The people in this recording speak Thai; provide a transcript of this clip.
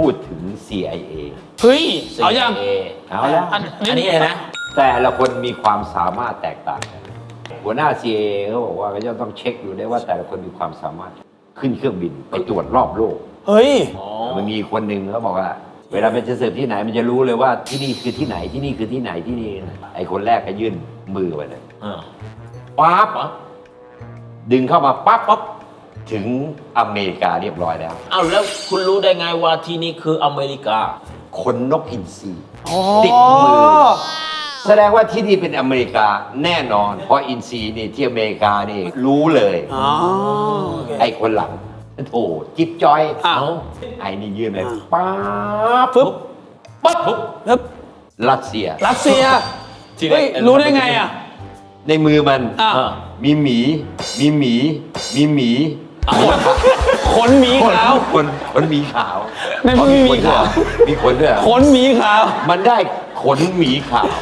พูดถึง CIA เฮ้ย เอายัง เอาแล้วอันอันนี้เลยนะ แต่ละคนมีความสามารถแตกต่างกัน หัวหน้า CIA เขาบอกว่าก็จะต้องเช็คดูได้ว่าแต่ละคนมีความสามารถขึ้นเครื่องบินไปตรวจรอบโลก เฮ้ย มันมีคนหนึ่งเขาบอกว่า เวลามันจะเสิร์ฟที่ไหนมันจะรู้เลยว่าที่นี่คือที่ไหนที่นี่คือที่ไหนที่นี่ไอ้คนแรกก็ยื่นมือไปเลยอ่าปั๊บดึงเข้ามาปั๊บปั๊บ ถึงอเมริกาเรียบร้อยแล้ว เอาแล้วคุณรู้ได้ไงว่าที่นี่คืออเมริกา ขนนกอินทรีติดมือ แสดงว่าที่นี่เป็นอเมริกาแน่นอน เพราะอินซีนี่ที่อเมริกานี่รู้เลย อ๋อไอ้คนหลังโอ้จิ๊บจอยอ้าวไอ้นี่ยื่นไปอ่าปั๊บปึ๊บปั๊บปุ๊บปึ๊บรัสเซีย รัสเซียที่ไหนเฮ้ยรู้ได้ไงอะ ในมือมันอะอ่ามีหมี มีหมี มีหมี ขนหมีขาว คนคนหมีขาวในมือมีหมีขาว มีขนด้วยเหรอขนหมีขาว มันได้ขนหมีขาว